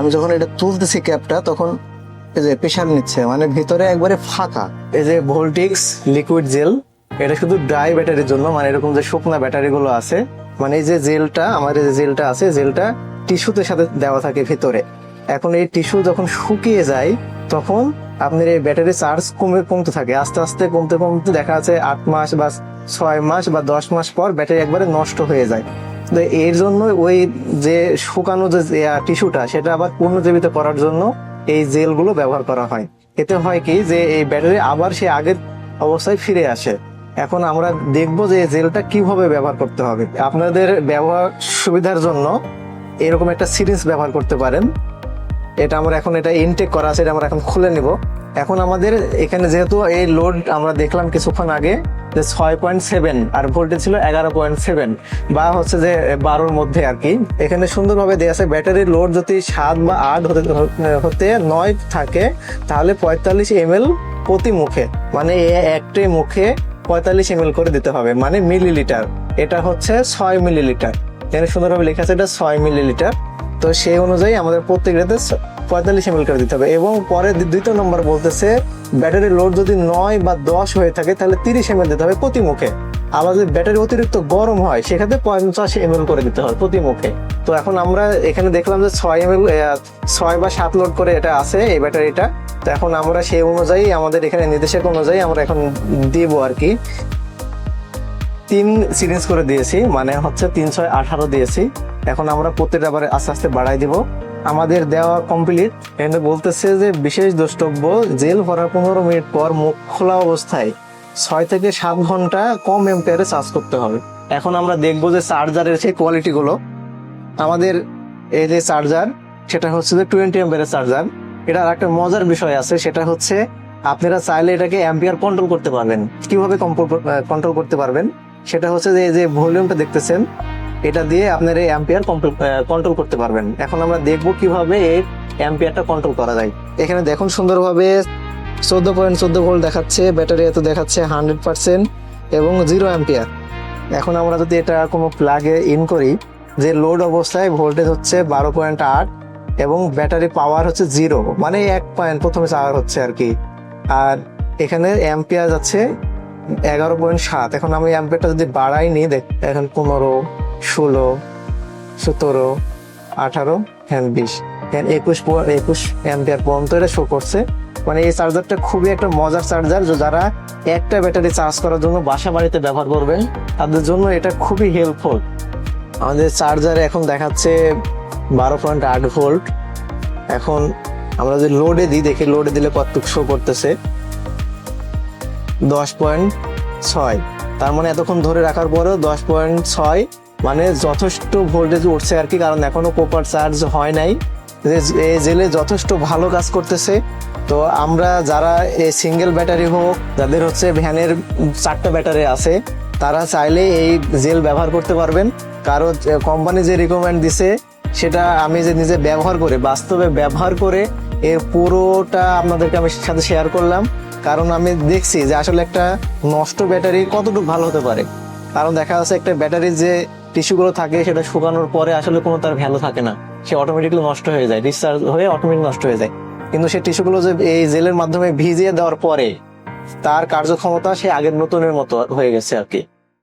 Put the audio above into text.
আমি যখন এটা তুলতেছি ক্যাপটা, তখন এই যে প্রেশার নিচ্ছে মানে ভিতরে একবারে ফাঁকা। এই যে ভোল্টিক্স লিকুইড জেল এটা শুধু ড্রাই ব্যাটারির জন্য মানে এরকম যে শুকনা ব্যাটারি গুলো আছে মানে এই যে জেলটা আমার যে জেলটা আছে জেলটা টিস্যুতে সাথে দেওয়া থাকে ভিতরে। এখন এই টিস্যু যখন শুকিয়ে যায়, তখন আপনার এই ব্যাটারি চার্জ কমে, কমতে থাকে। আস্তে আস্তে কমতে কমতে দেখা যাচ্ছে আট মাস বা ছয় মাস বা দশ মাস পর ব্যাটারি একবারে নষ্ট হয়ে যায়। তো এর জন্য ওই যে শুকানো যে টিস্যুটা, সেটা আবার পুনর্জীবিত করার জন্য এই জেলগুলো ব্যবহার করা হয়। এতে হয় কি যে, এই ব্যাটারি আবার সে আগের অবস্থায় ফিরে আসে। এখন আমরা দেখব যে জেলটা কীভাবে ব্যবহার করতে হবে। আপনাদের ব্যবহার সুবিধার জন্য এরকম একটা সিরিজ ব্যবহার করতে পারেন। এটা আমরা এখন, এটা ইনটেক করা আছে, এটা আমরা এখন খুলে নিব। এখন আমাদের এখানে যেহেতু এই লোড আমরা দেখলাম কিছুক্ষণ আগে যে ছয় পয়েন্ট সেভেন আর ভোল্টেজ ছিল এগারো পয়েন্ট সেভেন বা হচ্ছে যে বারোর মধ্যে আর কি। এখানে সুন্দরভাবে দেওয়া আছে ব্যাটারির লোড যদি সাত বা আট হতে হতে নয় থাকে, তাহলে পঁয়তাল্লিশ এম প্রতি মুখে মানে একটি মুখে পঁয়তাল্লিশ এম করে দিতে হবে মানে মিলিলিটার এটা হচ্ছে ছয় মিলিলিটার এখানে সুন্দরভাবে লেখা আছে এটা ছয় মিলিলিটার তো সেই অনুযায়ী আমাদের প্রত্যেকটাতে পঁয়তাল্লিশ এম করে দিতে হবে। এবং পরে দ্বিতীয় নম্বর বলতেছে ব্যাটারির লোড যদি নয় বা দশ হয়ে থাকে, তাহলে তিরিশ এম দিতে হবে প্রতি মুখে। আবার যদি ব্যাটারি অতিরিক্ত গরম হয়, সেক্ষেত্রে পঞ্চাশ এম করে দিতে হবে প্রতি মুখে। তো এখন আমরা এখানে দেখলাম যে ছয় এম ছয় বা সাত লোড করে এটা আছে, এই ব্যাটারিটা তো এখন আমরা সেই অনুযায়ী, আমাদের এখানে নির্দেশক অনুযায়ী আমরা এখন দিব আর কি। তিন সিরিজ করে দিয়েছি মানে হচ্ছে তিন ছয় আঠারো দিয়েছি। এখন আমরা প্রত্যেকটা আবার আস্তে আস্তে বাড়াই দিব। আমাদের দেওয়া কমপ্লিট এখানে বলতেছে যে বিশেষ দ্রষ্টব্য, জেল ভরার পনেরো মিনিট পর মুখ খোলা অবস্থায় ছয় থেকে সাত ঘণ্টা কম এম্পিয়ারে চার্জ করতে হবে। এখন আমরা দেখব যে চার্জারের সেই কোয়ালিটিগুলো আমাদের এই যে চার্জার সেটা হচ্ছে যে টোয়েন্টি এম্পিয়ারের চার্জার এটা একটা মজার বিষয় আছে, সেটা হচ্ছে আপনারা চাইলে এটাকে অ্যাম্পিয়ার কন্ট্রোল করতে পারবেন। কীভাবে কন্ট্রোল করতে পারবেন? সেটা হচ্ছে যে, এই যে ভলিউমটা দেখতেছেন। এটা দিয়ে আপনার এই অ্যাম্পিয়ার কন্ট্রোল করতে পারবেন। এখন আমরা দেখব কীভাবে এই অ্যাম্পিয়ারটা কন্ট্রোল করা যায়। এখানে দেখুন সুন্দরভাবে চোদ্দ পয়েন্ট চোদ্দ ভোল্ট দেখাচ্ছে, ব্যাটারি এত দেখাচ্ছে হান্ড্রেড পার্সেন্ট এবং জিরো অ্যাম্পিয়ার এখন আমরা যদি এটা কোনো প্লাগে ইন করি, যে লোড অবস্থায় ভোল্টেজ হচ্ছে বারো পয়েন্ট আট এবং ব্যাটারি পাওয়ার হচ্ছে জিরো মানে এক পয়েন্ট প্রথমে চাওয়ার হচ্ছে আর কি। আর এখানে অ্যাম্পিয়ার যাচ্ছে এগারো পয়েন্ট সাত। এখন আমি অ্যাম্পিয়ারটা যদি বাড়াই নি দেখ, এখন পনেরো ষোলো, সতেরো, আঠারো হ্যাঁ বিশ। হ্যাঁ একুশ একুশ অ্যাম্পিয়ার পর্যন্ত এটা শো করছে। মানে এই চার্জারটা খুবই একটা মজার চার্জার যারা একটা ব্যাটারি চার্জ করার জন্য বাসা বাড়িতে ব্যবহার করবেন, তাদের জন্য এটা খুবই হেল্পফুল আমাদের চার্জার এখন দেখাচ্ছে বারো পয়েন্ট আট ভোল্ট এখন আমরা যদি লোডে দিই, দেখি লোডে দিলে কতটুকু শো করতেছে। দশ পয়েন্ট ছয়। তার মানে এতক্ষণ ধরে রাখার পরেও দশ পয়েন্ট ছয় মানে যথেষ্ট ভোল্টেজ উঠছে আর কি, কারণ এখনও প্রপার চার্জ হয় নাই। এই জেলে যথেষ্ট ভালো কাজ করতেছে। তো আমরা যারা এই সিঙ্গেল ব্যাটারি হোক, যাদের হচ্ছে ভ্যানের চারটা ব্যাটারি আছে, তারা চাইলে এই জেল ব্যবহার করতে পারবেন। কারণ কোম্পানি যে রিকমেন্ড দিছে, সেটা আমি যে নিজে ব্যবহার করে, বাস্তবে ব্যবহার করে, এর পুরোটা আপনাদেরকে আমি সাথে শেয়ার করলাম। কারণ আমি দেখছি যে আসলে একটা নষ্ট ব্যাটারি কতটুকু ভালো হতে পারে। কারণ দেখা যাচ্ছে একটা ব্যাটারির যে টিস্যুগুলো থাকে, সেটা শুকানোর পরে আসলে কোনো তার ভ্যালু থাকে না। সে অটোমেটিকলি নষ্ট হয়ে যায় ডিসচার্জ হয়ে অটোমেটিক নষ্ট হয়ে যায়। কিন্তু সে টিস্যুগুলো যে এই জেলের মাধ্যমে ভিজিয়ে দেওয়ার পরে, তার কার্যক্ষমতা সে আগের নতুনের মতো হয়ে গেছে আর কি।